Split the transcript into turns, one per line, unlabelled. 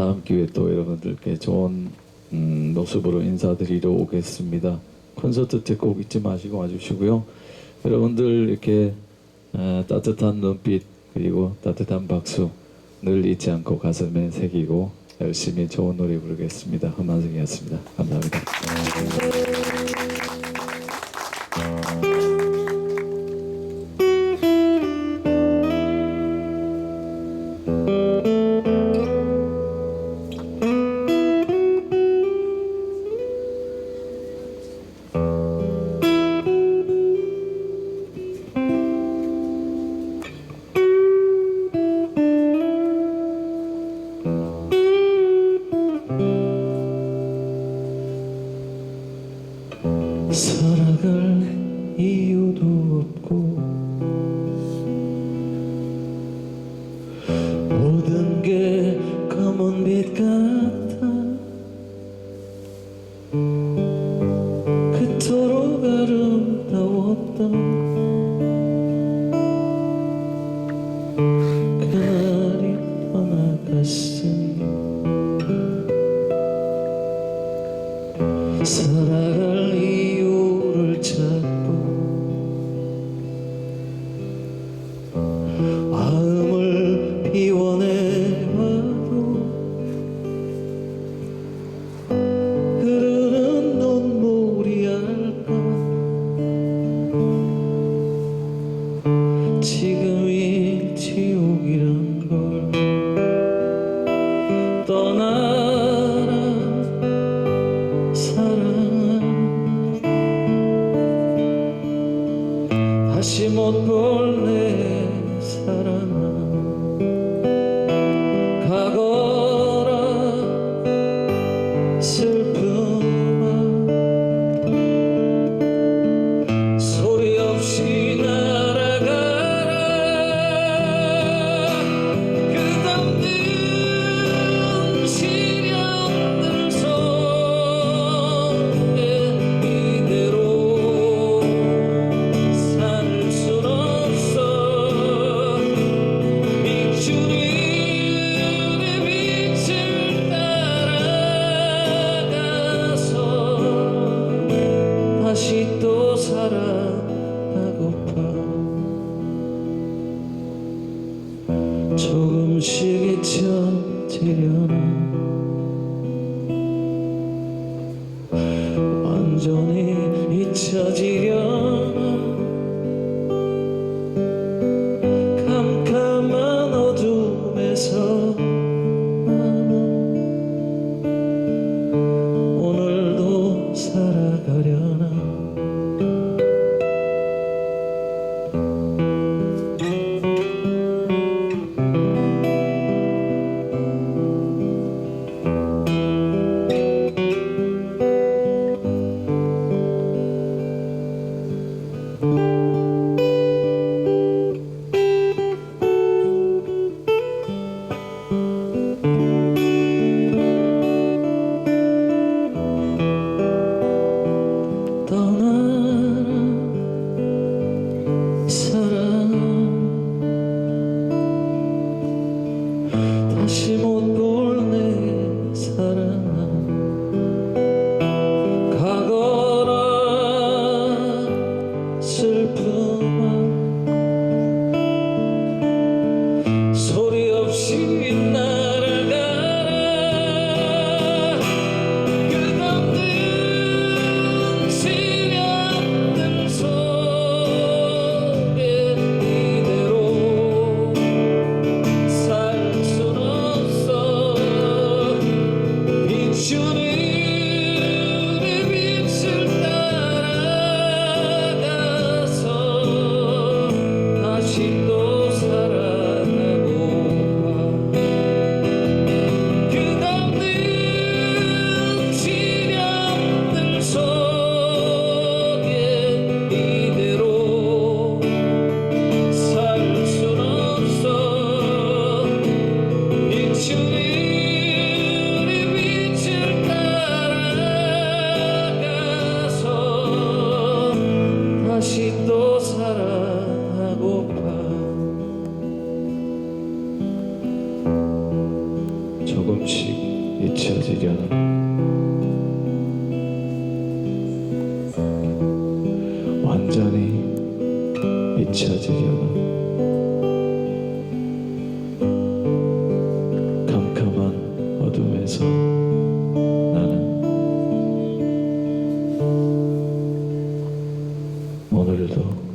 다음 기회에 또 여러분들께 좋은 음, 모습으로 인사드리러 오겠습니다. 콘서트 때꼭 잊지 마시고 와주시고요. 여러분들 이렇게 어, 따뜻한 눈빛 그리고 따뜻한 박수 늘 잊지 않고 가슴에 새기고 열심히 좋은 노래 부르겠습니다. 험한승이었습니다. 감사합니다. 이유도 없고 모든 게 검은 빛 같아 그토록 아름다웠던 내 사랑아 또 살아가고파. 조금씩 잊혀지려 So todo.